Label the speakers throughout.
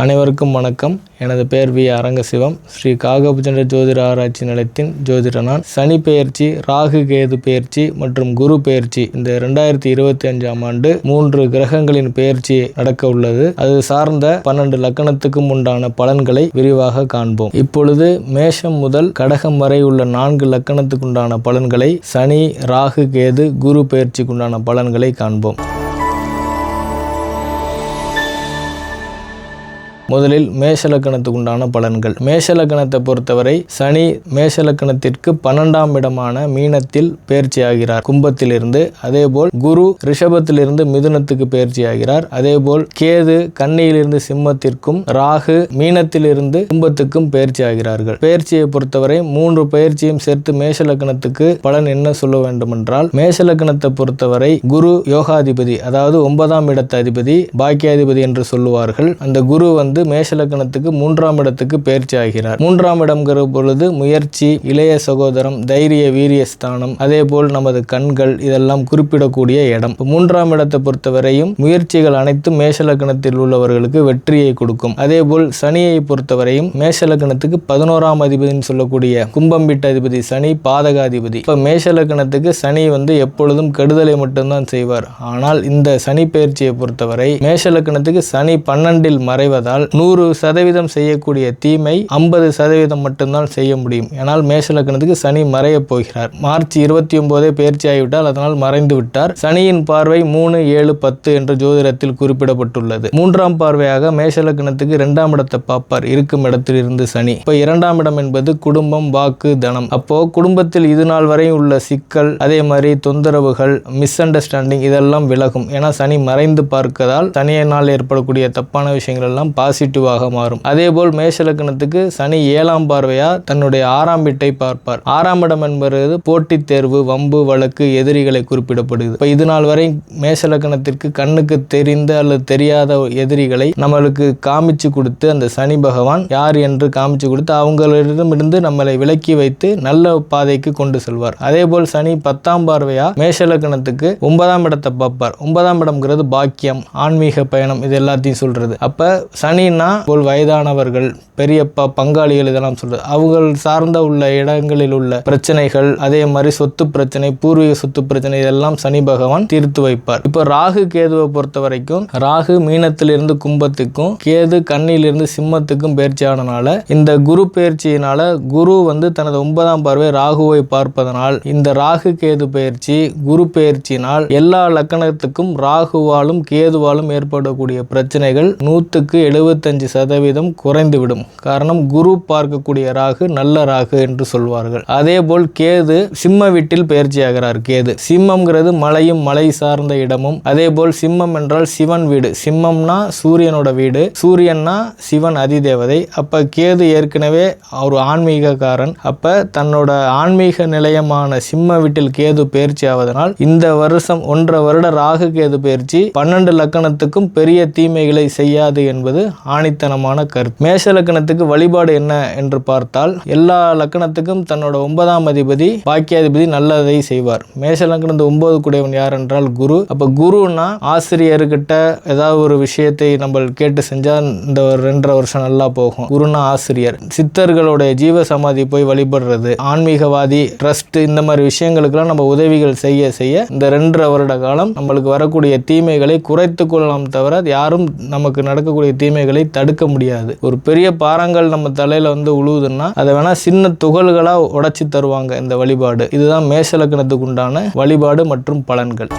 Speaker 1: அனைவருக்கும் வணக்கம். எனது பெயர் வி. அரங்கசிவம். ஸ்ரீ காகபுஜண்ட ஜோதிட ஆராய்ச்சி நிலையத்தின் ஜோதிட நான் சனி பெயர்ச்சி ராகு கேது பெயர்ச்சி மற்றும் குரு பெயர்ச்சி இந்த ரெண்டாயிரத்தி இருபத்தி அஞ்சாம் ஆண்டு மூன்று கிரகங்களின் பெயர்ச்சி நடக்க உள்ளது. அது சார்ந்த பன்னெண்டு லக்கணத்துக்கும் உண்டான பலன்களை விரிவாக காண்போம். இப்பொழுது மேஷம் முதல் கடகம் வரை உள்ள நான்கு லக்கணத்துக்கு உண்டான பலன்களை சனி ராகு கேது குரு பெயர்ச்சிக்குண்டான பலன்களை காண்போம். முதலில் மேஷலக்கணத்துக்கு உண்டான பலன்கள். மேஷலக்கணத்தை பொறுத்தவரை சனி மேஷலக்கணத்திற்கு பன்னெண்டாம் இடமான மீனத்தில் பயிற்சி ஆகிறார் கும்பத்திலிருந்து அதேபோல் குரு ரிஷபத்திலிருந்து மிதுனத்துக்கு பயிற்சி ஆகிறார் அதேபோல் கேது கன்னியிலிருந்து சிம்மத்திற்கும் ராகு மீனத்திலிருந்து கும்பத்துக்கும் பயிற்சி ஆகிறார்கள் பயிற்சியை பொறுத்தவரை மூன்று பயிற்சியும் சேர்த்து மேஷலக்கணத்துக்கு பலன் என்ன சொல்ல வேண்டுமென்றால் மேஷலக்கணத்தை பொறுத்தவரை குரு யோகாதிபதி அதாவது ஒன்பதாம் இடத்த அதிபதி பாக்கியாதிபதி என்று சொல்லுவார்கள். அந்த குரு வந்து வந்து மேஷலக்கணத்துக்கு மூன்றாம் இடத்துக்கு பயிற்சி ஆகிறார். மூன்றாம் இடம்ங்கிற பொழுது முயற்சி இளைய சகோதரம் தைரிய வீரிய ஸ்தானம் அதே போல் நமது கண்கள் இதெல்லாம் குறிப்பிடக்கூடிய இடம். மூன்றாம் இடத்தை பொறுத்தவரையும் முயற்சிகள் அனைத்தும் மேஷலக்கணத்தில் உள்ளவர்களுக்கு வெற்றியை கொடுக்கும். அதே போல் சனியை பொறுத்தவரையும் மேஷலக்கணத்துக்கு பதினோராம் அதிபதினு சொல்லக்கூடிய கும்பம் வீட்டு அதிபதி சனி பாதகாதிபதி. இப்போ மேஷலக்கணத்துக்கு சனி வந்து எப்பொழுதும் கெடுதலை மட்டும்தான் செய்வார். ஆனால் இந்த சனி பயிற்சியை பொறுத்தவரை மேஷலக்கணத்துக்கு சனி பன்னெண்டில் மறைவதால் நூறு சதவீதம் செய்யக்கூடிய தீமை ஐம்பது சதவீதம் மட்டும்தான் செய்ய முடியும். ஏனால் மேஷலக்கணத்துக்கு சனி மறைய போகிறார். மார்ச் இருபத்தி ஒன்பதே பயிற்சி ஆகிவிட்டால் அதனால் மறைந்து விட்டார். சனியின் பார்வை மூணு ஏழு பத்து என்ற ஜோதிடத்தில் குறிப்பிடப்பட்டுள்ளது. மூன்றாம் பார்வையாக மேஷலக்கணத்துக்கு இரண்டாம் இடத்தை பார்ப்பார். இருக்கும் இடத்தில் இருந்து சனி. இப்போ இரண்டாம் இடம் என்பது குடும்பம் வாக்கு தனம். அப்போ குடும்பத்தில் இது நாள் வரை உள்ள சிக்கல் அதே மாதிரி தொந்தரவுகள் மிஸ் அண்டர்ஸ்டாண்டிங் இதெல்லாம் விலகும். ஏன்னா சனி மறைந்து பார்க்கதால் சனியினால் ஏற்படக்கூடிய தப்பான விஷயங்கள் எல்லாம் பாசிட்டிவாக மாறும். அதே போல் மேஷலக்கணத்துக்கு சனி ஏழாம் பார்வையா தன்னுடைய ஆறாம் வீட்டை பார்ப்பார். ஆறாம் இடம் என்பது போட்டித் தேர்வு வம்பு வழக்கு எதிரிகளை குறிப்பிடப்படுது இப்போ இது நாள் வரை மேஷலக்கணத்திற்கு கண்ணுக்கு தெரிந்த அல்லது தெரியாத எதிரிகளை நம்மளுக்கு காமிச்சு கொடுத்து அந்த சனி பகவான் யார் என்று காமிச்சு கொடுத்து அவங்களிடமிருந்து நம்மளை விலக்கி வைத்து நல்ல பாதைக்கு கொண்டு செல்வார். அதே போல் சனி பத்தாம் பார்வையா மேஷலக்கணத்துக்கு ஒன்பதாம் இடத்தை பார்ப்பார். ஒன்பதாம் இடம்ங்கிறது பாக்கியம் ஆன்மீக பயணம் இது எல்லாத்தையும் சொல்றது. அப்ப சனின்னா போல் வயதானவர்கள் பெரியப்பா பங்காளிகள் இதெல்லாம் சொல்றது. அவங்கள் சார்ந்த உள்ள இடங்களில் உள்ள பிரச்சனைகள் அதே மாதிரி சொத்து பிரச்சனை பூர்வீக சொத்து பிரச்சனை இதெல்லாம் சனி பகவான் தீர்த்து வைப்பார். இப்போ ராகு கேதுவை பொறுத்த வரைக்கும் ராகு மீனத்திலிருந்து கும்பத்துக்கும் கேது கண்ணிலிருந்து சிம்மத்துக்கும் பயிற்சியானனால இந்த குரு பயிற்சியினால குரு வந்து தனது ஒன்பதாம் பார்வை ராகுவை பார்ப்பதனால் இந்த ராகு கேது பயிற்சி குரு பயிற்சியினால் எல்லா லக்கணத்துக்கும் ராகுவாலும் கேதுவாலும் ஏற்படக்கூடிய பிரச்சனைகள் நூற்றுக்கு எழுபத்தி இருபத்தஞ்சி சதவீதம் குறைந்துவிடும். காரணம் குரு பார்க்கக்கூடிய ராகு நல்ல ராகு என்று சொல்வார்கள். அதே போல் கேது சிம்ம வீட்டில் பயிற்சியாகிறார். கேது சிம்மம்ங்கிறது மலையும் மலை சார்ந்த இடமும். அதே போல் சிம்மம் என்றால் சிவன் வீடு. சிம்மம்னா சூரியனோட வீடு. சூரியன்னா சிவன் அதிதேவதை. அப்ப கேது ஏற்கனவே ஒரு ஆன்மீகக்காரன். அப்ப தன்னோட ஆன்மீக நிலையமான சிம்ம வீட்டில் கேது பயிற்சி ஆவதனால் இந்த வருஷம் ஒன்றரை வருட ராகு கேது பயிற்சி பன்னெண்டு லக்கணத்துக்கும் பெரிய தீமைகளை செய்யாது என்பது ஆணித்தனமான கருத்து. மேஷ லக்கணத்துக்கு வழிபாடு என்ன என்று பார்த்தால் எல்லா லக்கணத்துக்கும் தன்னோட ஒன்பதாம் அதிபதி பாக்கியாதிபதி நல்லதை செய்வார். மேஷ லக்கணத்து ஒன்பது கூடியவன் யார் என்றால் குரு. அப்ப குருன்னா ஆசிரியர்கிட்ட ஏதாவது ஒரு விஷயத்தை நம்ம கேட்டு செஞ்சா இந்த ஒரு ரெண்டரை வருஷம் நல்லா போகும். குருனா ஆசிரியர். சித்தர்களுடைய ஜீவ சமாதி போய் வழிபடுறது ஆன்மீகவாதி ட்ரஸ்ட் இந்த மாதிரி விஷயங்களுக்கெல்லாம் நம்ம உதவிகள் செய்ய செய்ய இந்த ரெண்டரை வருட காலம் நம்மளுக்கு வரக்கூடிய தீமைகளை குறைத்து கொள்ளலாம் தவிர யாரும் நமக்கு நடக்கக்கூடிய தீமைகள் தடுக்க முடியாது. ஒரு பெரிய பாறாங்கல் நம்ம தலையில வந்து உழுவுதுன்னா அதை வேணா சின்ன துகள்களா உடைச்சி தருவாங்க இந்த வழிபாடு. இதுதான் மேஷலக்கணத்துக்கு உண்டான வழிபாடு மற்றும் பலன்கள்.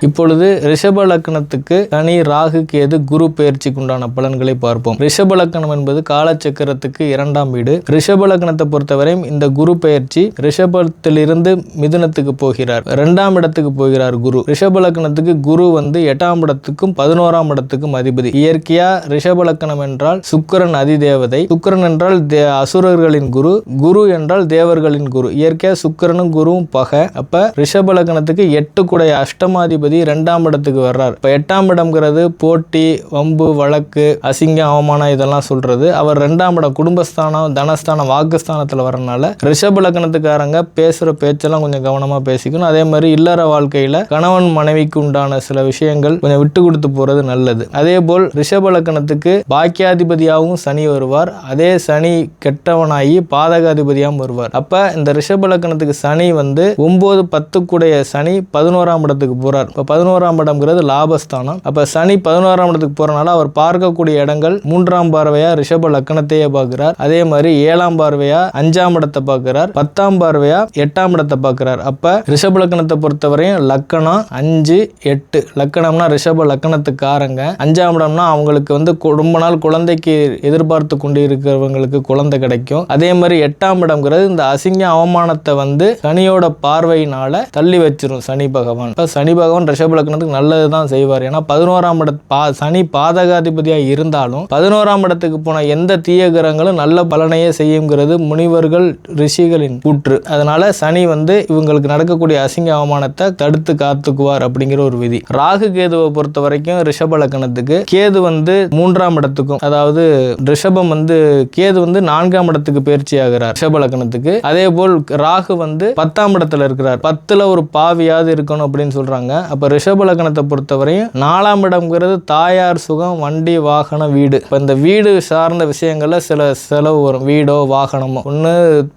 Speaker 1: இப்பொழுது ரிஷப லக்னத்துக்கு சனி ராகு கேது குரு பயிற்சிக்கு உண்டான பலன்களை பார்ப்போம். ரிஷப லக்னம் என்பது காலச்சக்கரத்துக்கு இரண்டாம் வீடு. ரிஷப லக்னத்தை பொறுத்தவரையும் இந்த குரு பயிற்சி ரிஷபத்திலிருந்து மிதுனத்துக்கு போகிறார். இரண்டாம் இடத்துக்கு போகிறார் குரு. ரிஷப லக்னத்துக்கு குரு வந்து எட்டாம் இடத்துக்கும் பதினோராம் இடத்துக்கும் அதிபதி. இயற்கையா ரிஷப லக்னம் என்றால் சுக்கிரன் அதிதேவதை சுக்கிரன் என்றால் தே- அசுரர்களின் குரு குரு என்றால் தேவர்களின் குரு. இயற்கையா சுக்கிரனும் குருவும் பகை. அப்ப ரிஷப லக்னத்துக்கு எட்டு குடைய அஷ்டமாதிபதி பாதகாதிபதி ரெண்டாம் இடத்துக்கு வர்றார். இப்போ எட்டாம் இடம்ங்கிறது போட்டி வம்பு வழக்கு அசிங்கம் அவமானம் இதெல்லாம் சொல்றது. அவர் ரெண்டாம் இடம் குடும்பஸ்தானம் தனஸ்தானம் வாக்குஸ்தானத்தில் வரனால ரிஷப லக்னத்துக்காரங்க பேசுகிற பேச்செல்லாம் கொஞ்சம் கவனமாக பேசிக்கணும். அதே மாதிரி இல்லற வாழ்க்கையில் கணவன் மனைவிக்கு உண்டான சில விஷயங்கள் கொஞ்சம் விட்டு கொடுத்து போகிறது நல்லது. அதே போல் ரிஷப லக்னத்துக்கு பாக்கியாதிபதியாகவும் சனி வருவார். அதே சனி கெட்டவனாகி பாதகாதிபதியாகவும் வருவார். அப்போ இந்த ரிஷப லக்னத்துக்கு சனி வந்து ஒம்பது பத்துக்குடைய சனி பதினோராம் இடத்துக்கு போகிறார் இப்போ பதினோராம் இடம்ங்கிறது லாபஸ்தானம். அப்போ சனி பதினோராம் இடத்துக்கு போகிறனால அவர் பார்க்கக்கூடிய இடங்கள் மூன்றாம் பார்வையாக ரிஷப லக்னத்தையே பார்க்குறார். அதே மாதிரி ஏழாம் பார்வையாக அஞ்சாம் இடத்தை பார்க்குறார். பத்தாம் பார்வையாக எட்டாம் இடத்தை பார்க்குறார். அப்போ ரிஷப லக்னத்தை பொறுத்தவரையும் லக்கணம் அஞ்சு எட்டு. லக்கணம்னா ரிஷப லக்கணத்துக்காரங்க அஞ்சாம் இடம்னா அவங்களுக்கு வந்து ரொம்ப நாள் குழந்தைக்கு எதிர்பார்த்து கொண்டு இருக்கிறவங்களுக்கு குழந்தை கிடைக்கும். அதே மாதிரி எட்டாம் இடம்ங்கிறது இந்த அசிங்க அவமானத்தை வந்து சனியோட பார்வையினால தள்ளி வச்சிரும் சனி பகவான். இப்போ சனி பகவான் ரிஷப லக்னத்துக்கு நல்லது தான் செய்வார். ஏன்னா பதினோராம் இட பா சனி பாதகாதிபதியா இருந்தாலும் பதினோராம் இடத்துக்கு போன எந்த தீய கிரகங்களும் நல்ல பலனையே செய்யுங்கிறது முனிவர்கள் ரிஷிகளின் கூற்று. அதனால சனி வந்து இவங்களுக்கு நடக்கக்கூடிய அசிங்க அவமானத்தை தடுத்து காத்துக்குவார் அப்படிங்கிற ஒரு விதி. ராகு கேதுவை பொறுத்த வரைக்கும் ரிஷப லக்னத்துக்கு கேது வந்து மூன்றாம் இடத்துக்கும் அதாவது ரிஷபம் வந்து கேது வந்து நான்காம் இடத்துக்கு பயிற்சி ஆகிறார் ரிஷப லக்னத்துக்கு. அதே போல் ராகு வந்து பத்தாம் இடத்துல இருக்கிறார். பத்துல ஒரு பாவியாவது இருக்கணும் அப்படின்னு சொல்றாங்க. அப்போ ரிஷப லக்னத்தை பொறுத்தவரையும் நாலாம் இடம்ங்கிறது தாயார் சுகம் வண்டி வாகனம் வீடு. இப்போ இந்த வீடு சார்ந்த விஷயங்களில் சில செலவு வரும். வீடோ வாகனமோ. ஒன்று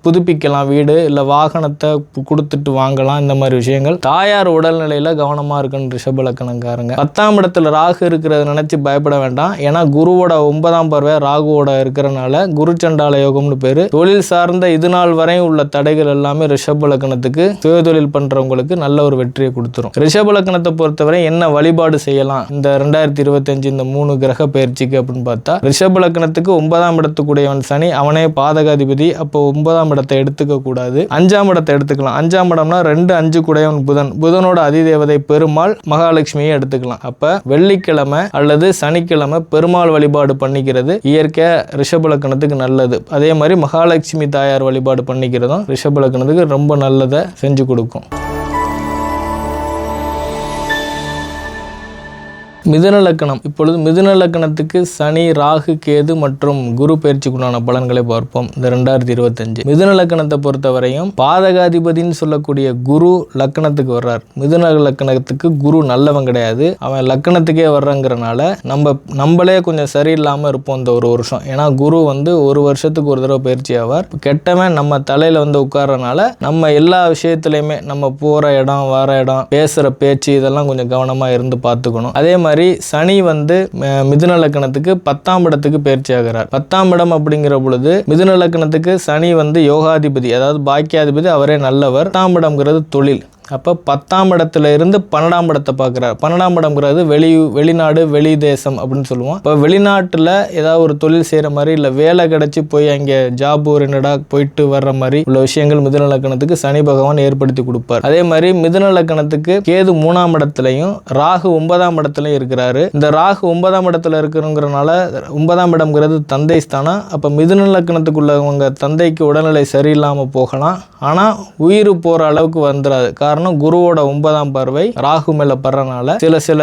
Speaker 1: புதுப்பிக்கலாம். வீடு இல்லை வாகனத்தை கொடுத்துட்டு வாங்கலாம். இந்த மாதிரி விஷயங்கள் தாயார் உடல்நிலையில் கவனமாக இருக்கணும் ரிஷப லக்னங்காரங்க பத்தாம் இடத்துல ராகு இருக்கிறத நினச்சி பயப்பட வேண்டாம். ஏன்னா குருவோட ஒன்பதாம் பார்வை ராகுவோட இருக்கிறனால குரு சண்டால யோகம்னு பேர். தொழில் சார்ந்த இது நாள் வரையும் உள்ள தடைகள் எல்லாமே ரிஷப லக்னத்துக்கு சுயதொழில் பண்ணுறவங்களுக்கு நல்ல ஒரு வெற்றியை கொடுத்துரும். ரிஷப லக்கணத்தை பொறுத்தவரை என்ன வழிபாடு செய்யலாம்? இந்த ரெண்டாயிரத்தி இருபத்தஞ்சு இந்த மூணு கிரக பயிற்சிக்கு அப்படின்னு பார்த்தா ரிஷப லக்கணத்துக்கு ஒன்பதாம் இடத்துக்குடையவன் சனி அவனே பாதகாதிபதி. அப்போ ஒன்பதாம் இடத்தை எடுத்துக்க கூடாது. அஞ்சாம் இடத்தை எடுத்துக்கலாம். அஞ்சாம் இடம்னா ரெண்டு அஞ்சு குடையவன் புதன். புதனோட அதிதேவதை பெருமாள் மகாலட்சுமியை எடுத்துக்கலாம். அப்ப வெள்ளிக்கிழமை அல்லது சனிக்கிழமை பெருமாள் வழிபாடு பண்ணிக்கிறது இயற்கை ரிஷப லக்கணத்துக்கு நல்லது. அதே மாதிரி மகாலட்சுமி தாயார் வழிபாடு பண்ணிக்கிறதும் ரிஷப லக்கணத்துக்கு ரொம்ப நல்லதை செஞ்சு கொடுக்கும். மிதுன லக்கணம். இப்பொழுது மிதுன லக்கணத்துக்கு சனி ராகு கேது மற்றும் குரு பயிற்சிக்குண்டான பலன்களை பார்ப்போம். இந்த ரெண்டாயிரத்தி இருபத்தஞ்சு. மிதுன லக்கணத்தை பொறுத்தவரையும் பாதகாதிபதின்னு சொல்லக்கூடிய குரு லக்கணத்துக்கு வர்றார். மிதுன லக்கணத்துக்கு குரு நல்லவன் கிடையாது. அவன் லக்கணத்துக்கே வர்றங்கிறனால நம்ம நம்மளே கொஞ்சம் சரியில்லாமல் இருப்போம் இந்த ஒரு வருஷம். ஏன்னா குரு வந்து ஒரு வருஷத்துக்கு ஒரு தடவை பயிற்சி ஆவார். கெட்டவன் நம்ம தலையில் வந்து உட்கார்றனால நம்ம எல்லா விஷயத்துலையுமே நம்ம போகிற இடம் வர இடம் பேசுகிற பேச்சு இதெல்லாம் கொஞ்சம் கவனமாக இருந்து பார்த்துக்கணும். அதே மாதிரி சனி வந்து மிதுன லக்கணத்துக்கு பத்தாம் இடத்துக்கு பயிற்சி ஆகிறார் பத்தாம் இடம் அப்படிங்கிற பொழுது மிதுன லக்கணத்துக்கு சனி வந்து யோகாதிபதி அதாவது பாக்கியாதிபதி அவரே நல்லவர். பத்தாம் இடம்ங்கிறது தொழில். அப்போ பத்தாம் இடத்துல இருந்து பன்னெண்டாம் இடத்தை பார்க்குறாரு. பன்னெண்டாம் இடம்ங்கிறது வெளி வெளிநாடு வெளி தேசம் அப்படின்னு சொல்லுவோம். இப்போ வெளிநாட்டில் ஏதாவது ஒரு தொழில் செய்கிற மாதிரி இல்லை வேலை கிடச்சி போய் அங்கே ஜாப் ஓரியன்டாக போயிட்டு வர்ற மாதிரி உள்ள விஷயங்கள் மிதுன லக்கணத்துக்கு சனி பகவான் ஏற்படுத்தி கொடுப்பார். அதே மாதிரி மிதுன லக்கணத்துக்கு கேது மூணாம் இடத்துலையும் ராகு ஒன்பதாம் இடத்துலையும் இருக்கிறாரு. இந்த ராகு ஒன்பதாம் இடத்துல இருக்கிறங்கிறனால ஒன்பதாம் இடம்ங்கிறது தந்தை ஸ்தானம். அப்போ மிதுன லக்கணத்துக்குள்ளவங்க தந்தைக்கு உடல்நிலை சரியில்லாமல் போகலாம். ஆனால் உயிர் போகிற அளவுக்கு வந்துடாது காரணம் குருவோட ஒன்பதாம் பார்வை ராகு மேலே படுறனால சில சில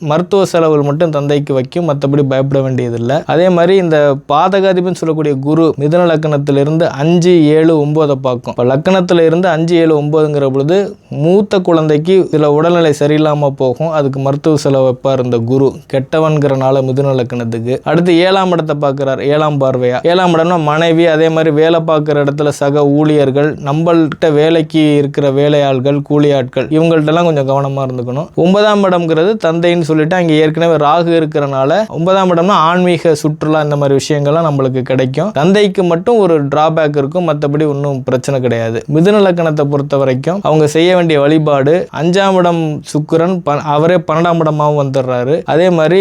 Speaker 1: மருத்துவ செலவுகள் மட்டும் தந்தைக்கு வைக்கும். மற்றபடி பயப்பட வேண்டியதில்லை. அதே மாதிரி இந்த பாதகாதிபன் சொல்லக்கூடிய குரு மிதன லக்கணத்திலிருந்து அஞ்சு ஏழு ஒன்பதை பார்க்கும். இப்போ லக்கணத்துல இருந்து அஞ்சு ஏழு ஒன்பதுங்கிற பொழுது மூத்த குழந்தைக்கு சில உடல்நிலை சரியில்லாமல் போகும். அதுக்கு மருத்துவ செலவு வைப்பார் இந்த குரு. கெட்டவன்கிறனால மிதுன லக்கணத்துக்கு அடுத்து ஏழாம் இடத்தை பார்க்குறார். ஏழாம் பார்வையா? ஏழாம் இடம்னா மனைவி அதே மாதிரி வேலை பார்க்குற இடத்துல சக ஊழியர்கள் நம்மள்கிட்ட வேலைக்கு இருக்கிற வேலையாள்கள் கூலி ஆட்கள் இவங்கள்ட்டலாம் கொஞ்சம் கவனமாக இருந்துக்கணும். ஒன்பதாம் இடம்ங்கிறது தந்தைன்னு சொல்லிட்டு அங்கே ஏற்கனவே ராகு இருக்கிறனால ஒன்பதாம் இடம்னா ஆன்மீக சுற்றுலா இந்த மாதிரி விஷயங்கள்லாம் நம்மளுக்கு கிடைக்கும். தந்தைக்கு மட்டும் ஒரு டிராபேக் இருக்கும். மற்றபடி ஒன்றும் பிரச்சனை கிடையாது. மிதுன லக்கணத்தை பொறுத்த வரைக்கும் அவங்க செய்ய வேண்டிய வழிபாடு. அஞ்சாம் இடம் சுக்கிரன் ப- அவரே பன்னெண்டாம் இடமாவும் வந்துடுறாரு. அதே மாதிரி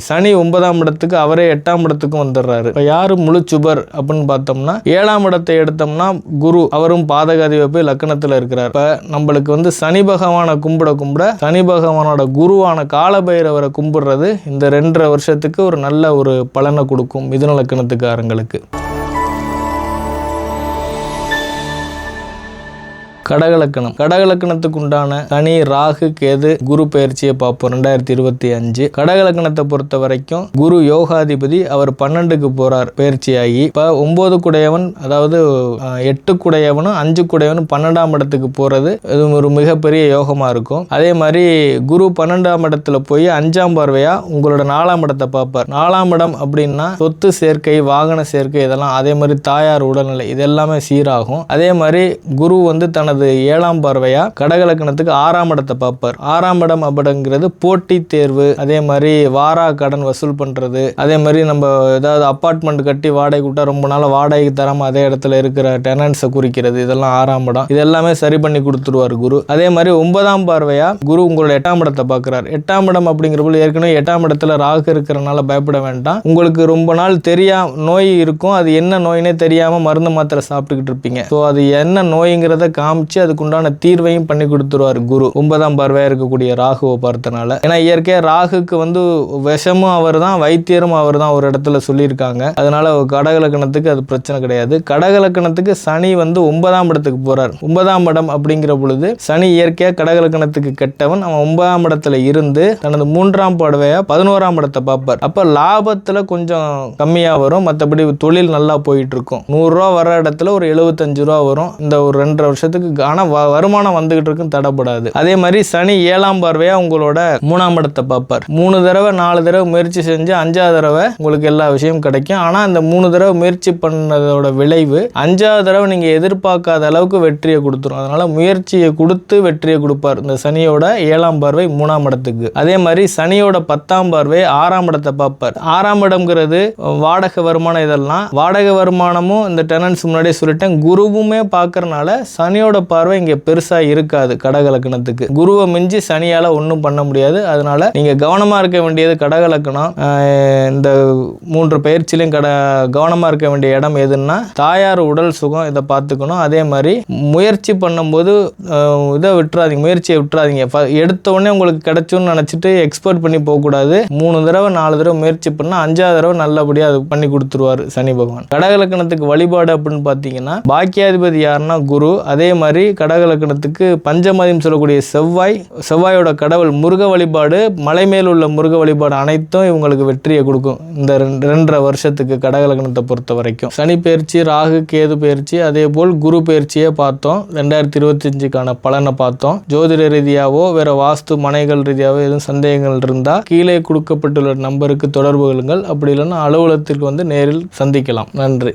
Speaker 1: சனி ஒன்பதாம் இடத்துக்கு அவரே எட்டாம் இடத்துக்கும் வந்துடுறாரு. இப்போ யார் முழு சுபர் அப்படின்னு பார்த்தோம்னா ஏழாம் இடத்தை எடுத்தோம்னா குரு அவரும் பாதகாதிபதி போய் லக்கணத்தில் இருக்கிறார். இப்போ நம்மளுக்கு வந்து சனி பகவானை கும்பிட கும்பிட சனி பகவானோட குருவான காலபைரவரை கும்பிடுறது இந்த ரெண்டரை வருஷத்துக்கு ஒரு நல்ல ஒரு பலனை கொடுக்கும் மிதுன லக்கணத்துக்காரங்களுக்கு. கடகலக்கணம். கடகலக்கணத்துக்கு உண்டான சனி ராகு கேது குரு பயிற்சியை பார்ப்போம். ரெண்டாயிரத்தி இருபத்தி அஞ்சு. கடகலக்கணத்தை பொறுத்த வரைக்கும் குரு யோகாதிபதி அவர் பன்னெண்டுக்கு போறார் பயிற்சியாகி. இப்ப ஒன்பது குடையவன் அதாவது எட்டு குடையவனும் அஞ்சு குடையவனும் பன்னெண்டாம் இடத்துக்கு போறது இது ஒரு மிகப்பெரிய யோகமா இருக்கும். அதே மாதிரி குரு பன்னெண்டாம் இடத்துல போய் அஞ்சாம் பார்வையா உங்களோட நாலாம் இடத்தை பார்ப்பார். நாலாம் இடம் அப்படின்னா சொத்து சேர்க்கை வாகன சேர்க்கை இதெல்லாம் அதே மாதிரி தாயார் உடல்நிலை இது எல்லாமே சீராகும். அதே மாதிரி குரு வந்து தனது ஏழாம் பார்வையா? கடகலக்கணத்துக்கு ஆறாம் இடத்தை பார்ப்பார். ஆறாம் இடம் அப்படிங்கிறது போட்டித் தேர்வு. அதே மாதிரி வாரா கடன் வசூல் பண்றது. அதே மாதிரி நம்ம ஏதாவது அப்பார்ட்மெண்ட் கட்டி வாடகை விட்டா ரொம்ப நாள் வாடகைக்கு தராம அதே இடத்துல இருக்கிற டெனன்ஸை குறிக்கிறது. இதெல்லாம் ஆறாம் இடம். இது எல்லாமே சரி பண்ணி கொடுத்துருவார் குரு. அதே மாதிரி ஒன்பதாம் பார்வையா குரு உங்களோட எட்டாம் இடத்தை பார்க்குறார். எட்டாம் இடம் அப்படிங்கிறப்போ ஏற்கனவே எட்டாம் இடத்துல ராகு இருக்கிறனால பயப்பட வேண்டாம். உங்களுக்கு ரொம்ப நாள் தெரியா நோய் இருக்கும். அது என்ன நோயினே தெரியாம மருந்து மாத்திரை சாப்பிட்டுக்கிட்டு இருப்பீங்க. ஸோ அது என்ன நோய்ங்கிறத காமிச்சு அதுக்குண்டான தீர்வையும் பண்ணி கொடுத்துருவார் குரு. ஒன்பதாம் பார்வையாக இருக்கக்கூடிய ராகுவை பார்த்தனால. ஏன்னா இயற்கையாக ராகுக்கு வந்து விஷமும் அவர் தான் வைத்தியரும் அவர் தான் ஒரு இடத்துல சொல்லியிருக்காங்க. அதனால கடகலக்கணத்துக்கு அது பிரச்சனை கிடையாது. கடகலக்கணத்துக்கு சனி வந்து ஒன்பதாம் இடத்துக்கு போறார். ஒன்பதாம் இடம் அப்படிங்கிற பொழுது சனி இயற்கையாக கடகலக்கணத்துக்கு கெட்டவன். அவன் ஒன்பதாம் இடத்துல இருந்து தனது மூன்றாம் படவையா பதினோராம் இடத்தை பார்ப்பார். அப்ப லாபத்துல கொஞ்சம் கம்மியாக வரும். மற்றபடி தொழில் நல்லா போயிட்டு இருக்கும். நூறுரூவா வர இடத்துல ஒரு எழுபத்தஞ்சு ரூபா வரும். இந்த ஒரு ரெண்டரை வருஷத்துக்கு ஆனால் வருமானம் வந்துகிட்டு இருக்கும் தடப்படாது. அதே மாதிரி சனி ஏழாம் பார்வையா உங்களோட மூணாம் இடத்தை பார்ப்பார். மூணு தடவை நாலு தடவை முயற்சி செஞ்சு அஞ்சாவது தடவை உங்களுக்கு எல்லா விஷயமும் கிடைக்கும். ஆனால் அந்த மூணு தடவை முயற்சி பண்ணதோட விளைவு அஞ்சாவது தடவை நீங்கள் எதிர்பார்க்காத அளவுக்கு வெற்றியை கொடுத்துரும். அதனால முயற்சியை கொடுத்து வெற்றியை கொடுப்பார் இந்த சனியோட ஏழாம் பார்வை மூணாம் இடத்துக்கு. அதே மாதிரி சனியோட பத்தாம் பார்வை ஆறாம் இடத்தை பார்ப்பார். ஆறாம் இடம்ங்கிறது வாடகை வருமானம் இதெல்லாம். வாடகை வருமானமும் இந்த டெனன்ஸ் முன்னாடியே சொல்லிட்டேன். குருவுமே பார்க்கறனால சனியோட பார்வை இங்கே பெருசாக இருக்காது கடகலக்கணத்துக்கு. குருவை மிஞ்சி சனியால் ஒன்றும் பண்ண முடியாது. அதனால் நீங்கள் கவனமாக இருக்க வேண்டியது கடகலக்கணம். இந்த மூன்று பயிற்சியிலையும் கட கவனமாக இருக்க வேண்டிய இடம் எதுன்னா தாயார் உடல் சுகம் இதை பார்த்துக்கணும். அதே மாதிரி முயற்சி பண்ணும்போது இதை விட்டுறாதீங்க முயற்சியை விட்டுறாதீங்க. எடுத்த உடனே உங்களுக்கு கிடைச்சும்னு நினச்சிட்டு எக்ஸ்போர்ட் பண்ணி போகக்கூடாது. மூணு தடவை நாலு தடவை முயற்சி பண்ணால் அஞ்சாவது தடவை நல்லபடியாக அது பண்ணி கொடுத்துருவார் சனி பகவான். கடகலக்கணத்துக்கு வழிபாடு அப்படின்னு பார்த்தீங்கன்னா பாக்கியாதிபதி யாருன்னா குரு. அதே மாதிரி கடகலக்கணத்துக்கு பஞ்சமதியம் சொல்லக்கூடிய செவ்வாய் செவ்வாயோட கடவுள் முருக வழிபாடு மலை மேல் உள்ள முருக வழிபாடு அனைத்தும் இவங்களுக்கு வெற்றியை கொடுக்கும். இந்த ரெண்டரை வருஷத்துக்கு கடகலக்கணத்தை பொறுத்த வரைக்கும். சனி பயிற்சி ராகு கேது பயிற்சி அதே போல் குரு பயிற்சியே பார்த்தோம். ரெண்டாயிரத்தி இருபத்தஞ்சுக்கான பலனை பார்த்தோம். ஜோதிட ரீதியாவோ வேற வாஸ்து மனைகள் ரீதியாவோ எதுவும் சந்தேகங்கள் இருந்தால் கீழே கொடுக்கப்பட்டுள்ள நம்பருக்கு தொடர்பு கொள்ளுங்கள். அப்படி இல்லைன்னா அலுவலகத்திற்கு வந்து நேரில் சந்திக்கலாம். நன்றி.